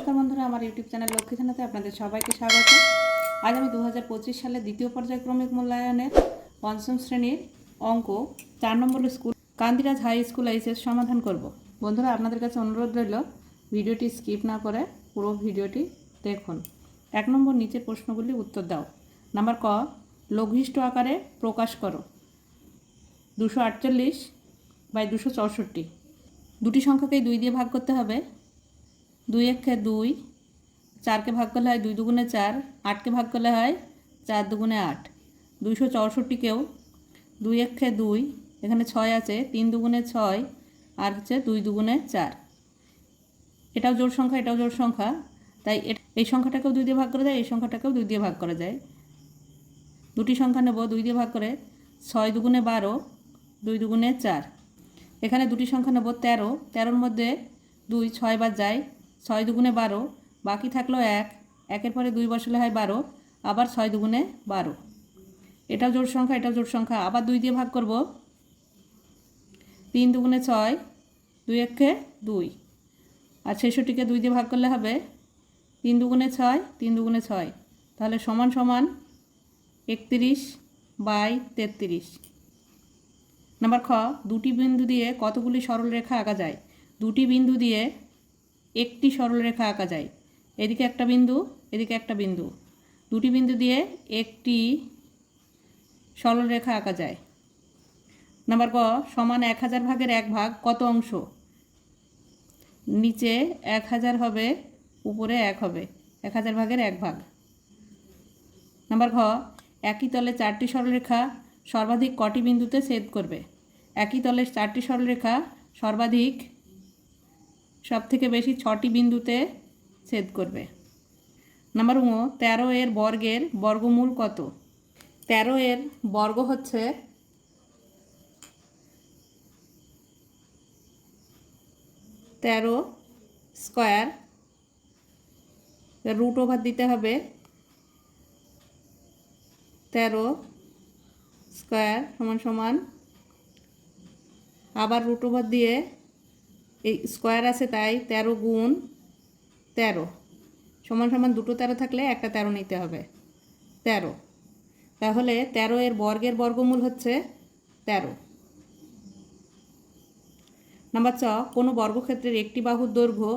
নমস্কার বন্ধুরা, আমার ইউটিউব চ্যানেল লক্ষ্মী থানাতে আপনাদের সবাইকে স্বাগত। আজ আমি দু হাজার পঁচিশ সালে দ্বিতীয় পর্যায়ক্রমিক মূল্যায়নের পঞ্চম শ্রেণির অঙ্ক চার নম্বর school Kandiraj high school HS সমাধান করব। বন্ধুরা, আপনাদের কাছে অনুরোধ রইল, ভিডিওটি স্কিপ না করে পুরো ভিডিওটি দেখুন। এক নম্বর নিচের প্রশ্নগুলি উত্তর দাও। নাম্বার ক, লঘিষ্ঠ আকারে প্রকাশ করো। দুশো আটচল্লিশ বাই দুশো চৌষট্টি। দুটি সংখ্যাকেই দুই দিয়ে ভাগ করতে হবে। দুই একে দুই, চারকে ভাগ করলে হয় দুই দুগুণে চার, আটকে ভাগ করলে হয় চার দুগুণে আট। দুইশো চৌষট্টিকেও দুই একে দুই, এখানে ছয় আছে, তিন দুগুণে ছয়, আর হচ্ছে দুই দুগুণে চার। এটাও জোড় সংখ্যা, এটাও জোড় সংখ্যা। তাই এই সংখ্যাটাকেও দুই দিয়ে ভাগ করা যায়, এই সংখ্যাটাকেও দুই দিয়ে ভাগ করা যায়। দুটি সংখ্যা নেব, দুই দিয়ে ভাগ করে ছয় দুগুণে বারো, দুই দুগুণে চার। এখানে দুটি সংখ্যা নেব তেরো, তেরোর মধ্যে দুই ছয় বার যায় ছয় দুগুণে বারো, বাকি থাকল এক, একের পরে দুই বসালে হয় বারো, আবার ছয় দুগুণে বারো। এটাও জোড় সংখ্যা এটাও জোড় সংখ্যা, আবার দুই দিয়ে ভাগ করব। তিন দুগুণে ছয়, দুই একে দুই। আর ছেষট্টিকে দুই দিয়ে ভাগ করলে হবে তিন দুগুণে ছয়, তিন দুগুণে ছয়। তাহলে সমান সমান একত্রিশ বাই তেত্রিশ। নাম্বার খ, দুটি বিন্দু দিয়ে কতগুলি সরলরেখা আঁকা যায়? দুটি বিন্দু দিয়ে একটি সরলরেখা আঁকা যায়। এদিকে একটা বিন্দু, এদিকে একটা বিন্দু। দুটি বিন্দু দিয়ে একটি সরলরেখা আঁকা যায়। নাম্বার ক সমান এক হাজার ভাগের এক ভাগ কত অংশ? নিচে এক হাজার হবে, উপরে এক হবে। এক হাজার ভাগের এক ভাগ। নাম্বার ঘ, একই তলে চারটি সরলরেখা সর্বাধিক কটি বিন্দুতে ছেদ করবে? একই তলে চারটি সরলরেখা সর্বাধিক সব থেকে বেশি ছটি বিন্দুতে ছেদ করবে। নাম্বার ও তেরো এর বর্গের বর্গমূল কত? তেরো এর বর্গ হচ্ছে তেরো স্কোয়ার। রুট ওভার দিতে হবে তেরো স্কোয়ার সমান সমান। আবার রুট ওভার দিয়ে এই স্কোয়ার আছে তাই তেরো গুণ তেরো। সমান সমান দুটো তেরো থাকলে একটা তেরো নিতে হবে। তেরো। তাহলে তেরো এর বর্গের বর্গমূল হচ্ছে তেরো। নাম্বার চ কোনো বর্গক্ষেত্রের একটি বাহুর দৈর্ঘ্য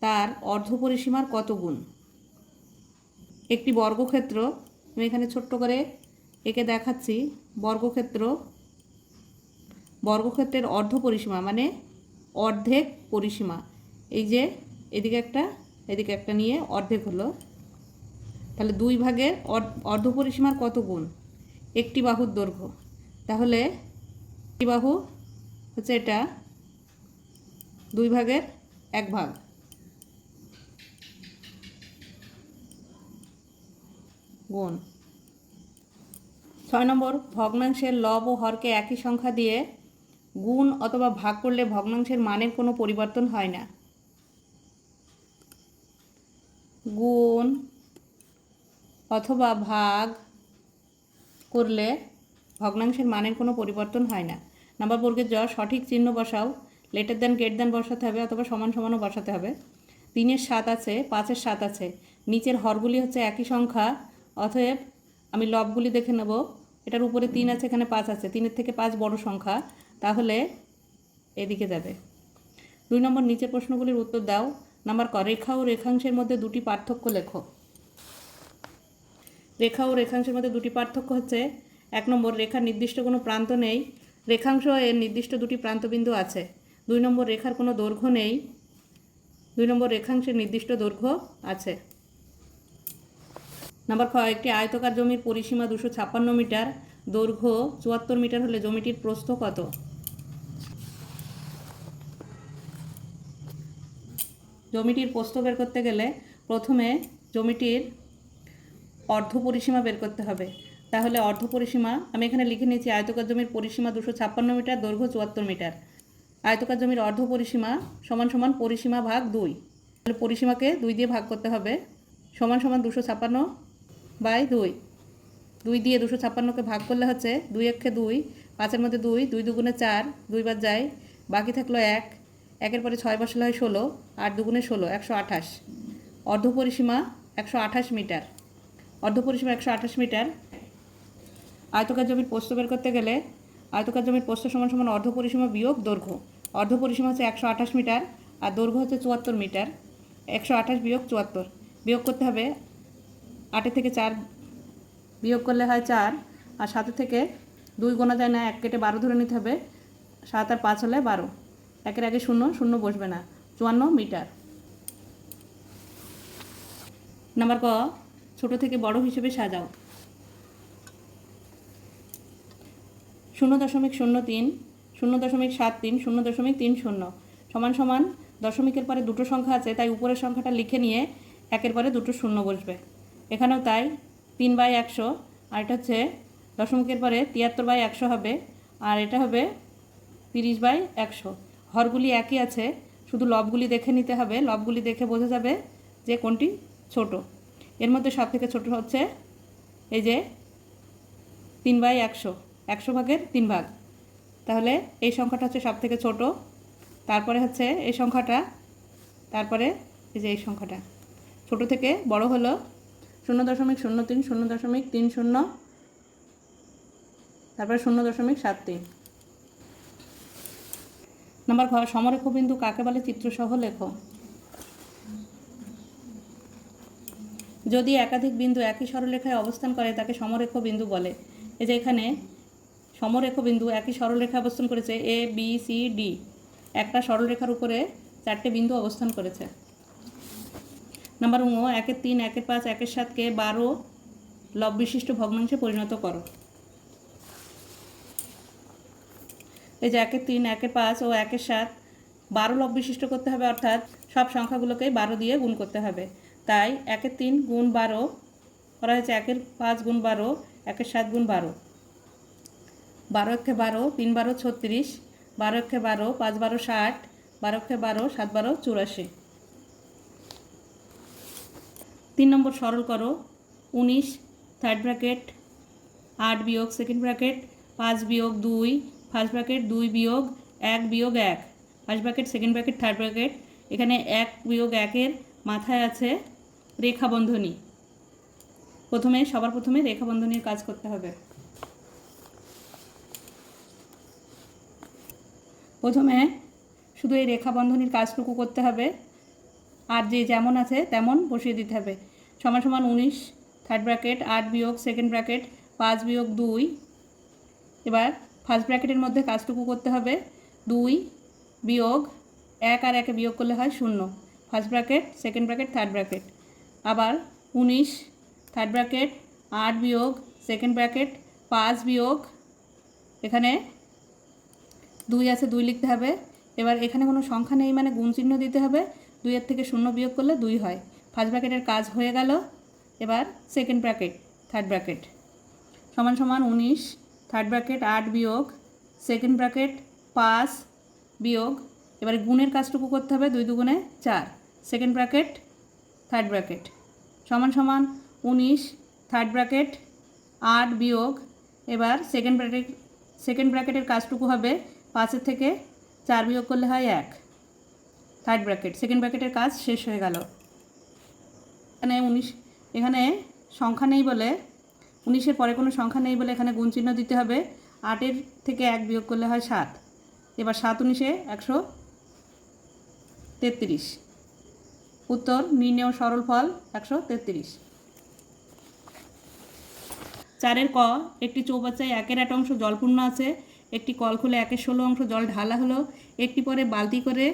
তার অর্ধপরিসীমার কত গুণ? একটি বর্গক্ষেত্র, আমি এখানে ছোট্ট করে একে দেখাচ্ছি। বর্গক্ষেত্র, বর্গক্ষেত্রের অর্ধ পরিসীমা মানে অর্ধেক পরিসীমা। এই যে এদিকে একটা এদিকে একটা নিয়ে অর্ধেক হলো। তাহলে দুই ভাগের অর্ধ- পরিসীমার কত গুণ? একটি বাহুর দৈর্ঘ্য। তাহলে একটি বাহু হচ্ছে এটা দুই ভাগের এক ভাগ। গুণ। ছয় নম্বর, ভগ্নাংশের লব ও হরকে একই সংখ্যা দিয়ে গুণ অথবা ভাগ করলে ভগ্নাংশের মানের কোনো পরিবর্তন হয় না। গুণ অথবা ভাগ করলে ভগ্নাংশের মানের কোনো পরিবর্তন হয় না। নাম্বার বর্গের জ, সঠিক চিহ্ন বসাও। লেটার দেন, গেট দেন বসাতে হবে অথবা সমান সমানও বসাতে হবে। তিনের সাত আছে, পাঁচের সাত আছে। নিচের হরগুলি হচ্ছে একই সংখ্যা, অতএব আমি লবগুলি দেখে নেব। এটার উপরে তিন আছে, এখানে পাঁচ আছে। তিনের থেকে পাঁচ বড় সংখ্যা। তাহলে এদিকে যাবে। দুই নম্বর নিচের প্রশ্নগুলির উত্তর দাও। নাম্বার ক, রেখা ও রেখাংশের মধ্যে দুটি পার্থক্য লেখো। রেখা ও রেখাংশের মধ্যে দুটি পার্থক্য হচ্ছে, এক নম্বর রেখার নির্দিষ্ট কোনো প্রান্ত নেই, রেখাংশ এর নির্দিষ্ট দুটি প্রান্তবিন্দু আছে। দুই নম্বর রেখার কোনো দৈর্ঘ্য নেই, দুই নম্বর রেখাংশের নির্দিষ্ট দৈর্ঘ্য আছে। নাম্বার খ, একটি আয়তকার জমির পরিসীমা দুশো ছাপ্পান্ন মিটার, দৈর্ঘ্য চুয়াত্তর মিটার হলে জমিটির প্রস্থ কত? জমিটির প্রস্থ বের করতে গেলে প্রথমে জমিটির অর্ধ পরিসীমা বের করতে হবে। তাহলে অর্ধ পরিসীমা, আমি এখানে লিখে নিয়েছি, আয়তকার জমির পরিসীমা দুশো ছাপ্পান্ন মিটার, দৈর্ঘ্য চুয়াত্তর মিটার। আয়তকার জমির অর্ধ পরিসীমা সমান সমান পরিসীমা ভাগ দুই। তাহলে পরিসীমাকে দুই দিয়ে ভাগ করতে হবে, সমান সমান দুশো ছাপ্পান্ন বাই দুই। দুই দিয়ে দুশো ছাপ্পান্নকে ভাগ করলে হচ্ছে দুই একে দুই, পাঁচের মধ্যে দুই দুই দুগুণে চার দুই দুইবার যায়, বাকি থাকল এক। একের পরে ছয় বসালে হয় ষোলো, আট দুগুণে ষোলো, একশো আঠাশ। অর্ধপরিসীমা একশো আঠাশ মিটার। অর্ধপরিসীমা একশো আঠাশ মিটার। আয়তকার জমির প্রস্থ বের করতে গেলে আয়তকার জমির প্রস্থ সমান সমান অর্ধপরিসীমা বিয়োগ দৈর্ঘ্য। অর্ধপরিসীমা হচ্ছে একশো আঠাশ মিটার আর দৈর্ঘ্য হচ্ছে চুয়াত্তর মিটার। একশো আঠাশ বিয়োগ চুয়াত্তর। বিয়োগ করতে হবে আটের থেকে চার। বিয়োগ করলে হয় চার আর সাতের থেকে দুই গোনা যায় না, এক কেটে বারো ধরে নিতে হবে। সাত আর পাঁচ হলে বারো। একের আগে শূন্য শূন্য বসবে না। চুয়ান্ন মিটার। নাম্বার ক, ছোট থেকে বড় হিসেবে সাজাও। শূন্য দশমিক শূন্য তিন, শূন্য দশমিক সাত তিন, শূন্য দশমিক তিন শূন্য। সমান সমান দশমিকের পরে দুটো সংখ্যা আছে, তাই উপরের সংখ্যাটা লিখে নিয়ে একের পরে দুটো শূন্য বসবে। এখানেও তাই, তিন বাই একশো, আর এটা হচ্ছে দশমিকের পরে তিয়াত্তর বাই একশো হবে, আর এটা হবে তিরিশ বাই একশো। হরগুলি একই আছে, শুধু লবগুলি দেখে নিতে হবে। লবগুলি দেখে বোঝা যাবে যে কোনটি ছোট। এর মধ্যে সব থেকে ছোট হচ্ছে এই যে তিন বাই একশো একশো ভাগের তিন ভাগ। তাহলে এই সংখ্যাটা হচ্ছে সব থেকে ছোট। তারপরে হচ্ছে এই সংখ্যাটা, তারপরে এই যে এই সংখ্যাটা। ছোট থেকে বড় হলো শূন্য দশমিক শূন্য তিন, শূন্য দশমিক তিন শূন্য, তারপরে শূন্য দশমিক সাত তিন। নাম্বার ঘর সমরেখ বিন্দু কাকে বলে? চিত্রসহ লেখো। যদি একাধিক বিন্দু একই সরলরেখায় অবস্থান করে, তাকে সমরেখ বিন্দু বলে। এই যে এখানে সমরেখ বিন্দু একই সরলরেখায় অবস্থান করেছে, এ, বি, সি, ডি। একটা সরলরেখার উপরে চারটে বিন্দু অবস্থান করেছে। নাম্বার উঁ একের তিন, একের পাঁচ, একের সাতকে বারো লব বিশিষ্ট ভগ্নাংশে পরিণত করো। এই যে একের তিন, একের পাঁচ ও একের সাত, বারো লব বিশিষ্ট করতে হবে, অর্থাৎ সব সংখ্যাগুলোকে বারো দিয়ে গুণ করতে হবে। তাই একের তিন গুণ বারো করা হয়েছে একের পাঁচ গুণ বারো, একের সাত গুণ বারো। বারো একে বারো, তিন বারো ছত্রিশ, বারো একে বারো, পাঁচ বারো ষাট, বারো একে বারো, সাত বারো চুরাশি। তিন নম্বর সরল করো, উনিশ থার্ড ব্র্যাকেট আট বিয়োগ সেকেন্ড ব্র্যাকেট পাঁচ বিয়োগ দুই ফার্স্ট ব্র্যাকেট দুই বিয়োগ, এক বিয়োগ এক। First bracket second bracket third bracket এখানে এক বিয়োগ একের মাথায় আছে রেখা বন্ধনী প্রথমে, সবার প্রথমে রেখা বন্ধনীর কাজ করতে হবে। প্রথমে শুধু এই রেখা বন্ধনীর কাজটুকু করতে হবে। আর যে যেমন আছে, তেমন বসিয়ে দিতে হবে। সমান সমান উনিশ থার্ড ব্র্যাকেট আট বিয়োগ সেকেন্ড ব্র্যাকেট পাঁচ বিয়োগ দুই। এবার ফার্স্ট ব্র্যাকেটের মধ্যে কাজটুকু করতে হবে। দুই, বিয়োগ, এক আর একে বিয়োগ করলে হয় শূন্য। First bracket second bracket third bracket আবার উনিশ থার্ড ব্র্যাকেট আট বিয়োগ সেকেন্ড ব্র্যাকেট পাঁচ বিয়োগ। এখানে দুই আছে, দুই লিখতে হবে। এবার এখানে কোনো সংখ্যা নেই মানে গুণ চিহ্ন দিতে হবে। দুইয়ের থেকে শূন্য বিয়োগ করলে দুই হয়। ফার্স্ট ব্র্যাকেটের কাজ হয়ে গেল। এবার সেকেন্ড ব্র্যাকেট থার্ড ব্র্যাকেট সমান সমান উনিশ থার্ড ব্র্যাকেট, আট বিয়োগ, সেকেন্ড ব্র্যাকেট, পাঁচ বিয়োগ, এবারে গুণের কাজটুকু করতে হবে দুই দুগুণে চার, সেকেন্ড ব্র্যাকেট, থার্ড ব্র্যাকেট, সমান সমান উনিশ, থার্ড ব্র্যাকেট, আট বিয়োগ, এবার সেকেন্ড ব্র্যাকেট, সেকেন্ড ব্র্যাকেটের কাজটুকু হবে পাঁচের থেকে চার বিয়োগ করলে হয় এক, থার্ড ব্র্যাকেট, সেকেন্ড ব্র্যাকেটের কাজ শেষ হয়ে গেল। এখানে উনিশ, এখানে সংখ্যা নেই বলে উনিশের পরে কোনো সংখ্যা নেই বলে এখানে গুণ চিহ্ন দিতে হবে। আটের থেকে এক বিয়োগ করলে হয় সাত। এবার সাত উনিশে একশো তেত্রিশ। উত্তর নির্ণেয় সরল ফল একশো তেত্রিশ। চারের ক, একটি চৌবাচ্চায় একের এক অংশ জলপূর্ণ আছে, একটি কল খুলে একের ষোলো অংশ জল ঢালা হলো, একটি পরে বালতি করে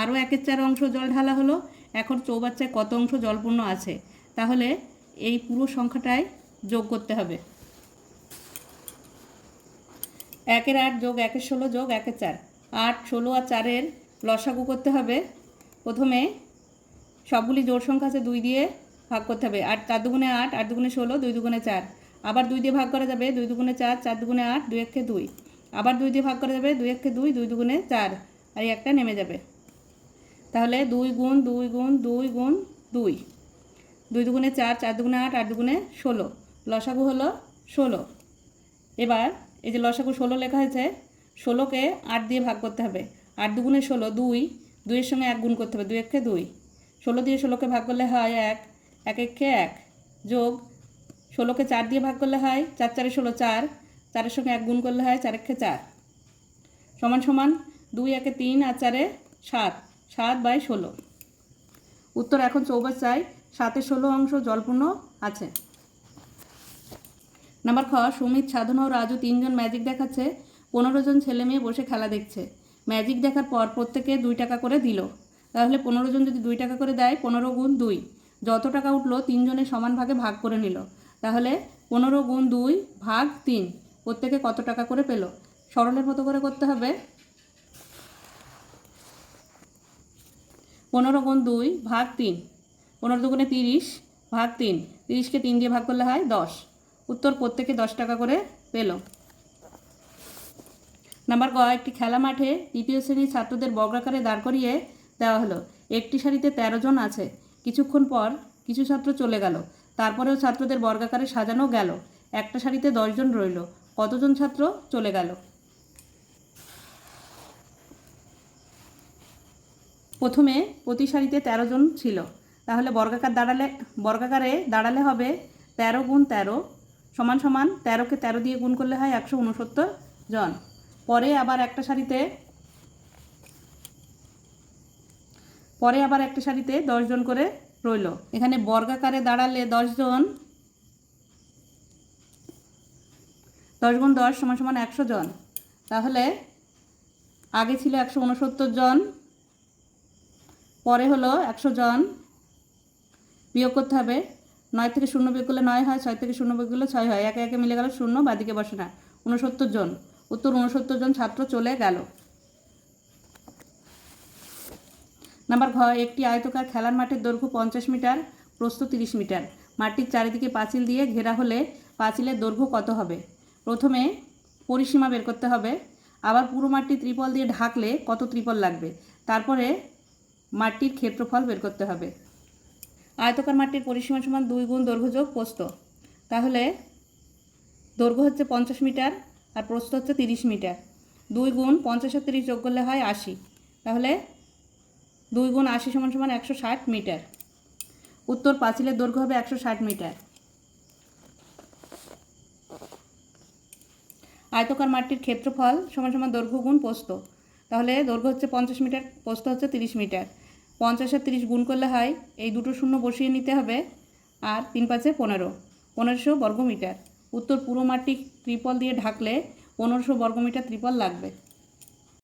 আরও একের চার অংশ জল ঢালা হলো, এখন চৌবাচ্চায় কত অংশ জলপূর্ণ আছে? তাহলে এই পুরো সংখ্যাটায় যোগ করতে হবে। একের আট যোগ, একের ষোলো যোগ, একের চার। আট, ষোলো আর চারের লসাগু করতে হবে। প্রথমে সবগুলি জোড় সংখ্যা আছে দুই দিয়ে ভাগ করতে হবে। আট চার দুগুণে আট আট দুগুণে ষোলো, দুই দুগুণে চার। আবার দুই দিয়ে ভাগ করা যাবে, দুই দুগুণে চার চার দুগুণে আট, দুই একে দুই। আবার দুই দিয়ে ভাগ করা যাবে, দুই একে দুই দুই দুগুণে চার। আর একটা নেমে যাবে। তাহলে দুই গুণ দুই গুণ দুই গুণ, দুই। দুই দুগুণে চার চার দুগুণে আট আট দুগুণে ষোলো। লসাগু হলো ষোলো। এবার এই যে লসাগু ষোলো লেখা হয়েছে, ষোলোকে আট দিয়ে ভাগ করতে হবে। আট দুগুণে ষোলো, দুই। দুইয়ের সঙ্গে এক গুণ করতে হবে, দুই একে দুই। ষোলো দিয়ে ষোলোকে ভাগ করলে হয় এক এক একে এক। যোগ, ষোলোকে চার দিয়ে ভাগ করলে হয় চার, চারে ষোলো, চার। চারের সঙ্গে এক গুণ করলে হয় চার একে চার। সমান সমান দুই, একে তিন আর চারে সাত। সাত বাই ষোলো। উত্তর এখন চৌবাচ্চায় সাতে ষোলো অংশ জলপূর্ণ আছে। নাম্বার খ, সুমিত সাধন ও রাজু তিনজন ম্যাজিক দেখাচ্ছে, পনেরো জন ছেলে মেয়ে বসে খেলা দেখছে। ম্যাজিক দেখার পর প্রত্যেকে দুই টাকা করে দিল। তাহলে পনেরো জন যদি দুই টাকা করে দেয়, পনেরো গুণ দুই। যত টাকা উঠল তিনজনের সমান ভাগে ভাগ করে নিল। তাহলে পনেরো গুণ দুই ভাগ তিন, প্রত্যেকে কত টাকা করে পেল? সরলের মতো করে করতে হবে। পনেরো গুণ দুই ভাগ তিন, পনেরো দুগুণে তিরিশ ভাগ তিন, তিরিশকে তিন দিয়ে ভাগ করলে হয় দশ। উত্তর প্রত্যেকে দশ টাকা করে পেল। নাম্বার গ একটি খেলা মাঠে তৃতীয় শ্রেণির ছাত্রদের বর্গাকারে দাঁড় করিয়ে দেওয়া হলো। একটি সারিতে তেরো জন আছে। কিছুক্ষণ পর কিছু ছাত্র চলে গেল। তারপরেও ছাত্রদের বর্গাকারে সাজানো গেল। একটা সারিতে দশজন রইল। কতজন ছাত্র চলে গেল? প্রথমে প্রতি সারিতে তেরো জন ছিল। তাহলে বর্গাকার দাঁড়ালে, বর্গাকারে দাঁড়ালে হবে তেরো গুণ তেরো সমান সমান তেরোকে তেরো দিয়ে গুণ করলে হয় একশো উনসত্তর জন। পরে আবার একটা শাড়িতে পরে আবার একটা সারিতে জন করে রইল। এখানে বর্গাকারে দাঁড়ালে জন, দশ গুণ দশ সমান সমান একশো জন। তাহলে আগে ছিল একশো উনসত্তর জন, পরে হলো একশো জন বিয়োগ করতে হবে নয় থেকে শূন্য বিয়োগ করলে নয় হয়, ছয় থেকে শূন্য বিয়োগ করলে ছয় হয়। একে একে মিলে গেল শূন্য, বাদিকে বসে না। উনসত্তর জন। উত্তর উনসত্তর জন ছাত্র চলে গেল। নাম্বার ঘ, একটি আয়তকার খেলার মাঠের দৈর্ঘ্য পঞ্চাশ মিটার, প্রস্থ তিরিশ মিটার। মাঠটির চারিদিকে পাঁচিল দিয়ে ঘেরা হলে পাঁচিলের দৈর্ঘ্য কত হবে? প্রথমে পরিসীমা বের করতে হবে। আবার পুরো মাঠটি ত্রিপল দিয়ে ঢাকলে কত ত্রিপল লাগবে? তারপরে মাঠটির ক্ষেত্রফল বের করতে হবে। আয়তকার মাঠটির পরিসীমা সমান দুই গুণ দৈর্ঘ্য যোগ প্রস্থ। তাহলে দৈর্ঘ্য হচ্ছে পঞ্চাশ মিটার আর প্রস্থ হচ্ছে তিরিশ মিটার। দুই গুণ পঞ্চাশ আর তিরিশ যোগ করলে হয় আশি। তাহলে দুই গুণ আশি সমান সমান একশো ষাট মিটার। উত্তর পাঁচিলের দৈর্ঘ্য হবে একশো ষাট মিটার। আয়তকার মাঠটির ক্ষেত্রফল সমান সমান দৈর্ঘ্য গুণ পোস্ত তাহলে দৈর্ঘ্য হচ্ছে পঞ্চাশ মিটার পোস্ত হচ্ছে তিরিশ মিটার। পঞ্চাশ আর তিরিশ গুণ করলে হয়, এই দুটো শূন্য বসিয়ে নিতে হবে, আর তিন পাঁচে পনেরো। পনেরোশো বর্গমিটার। উত্তর পুরো মাটি ত্রিপল দিয়ে ঢাকলে পনেরোশো বর্গমিটার ত্রিপল লাগবে।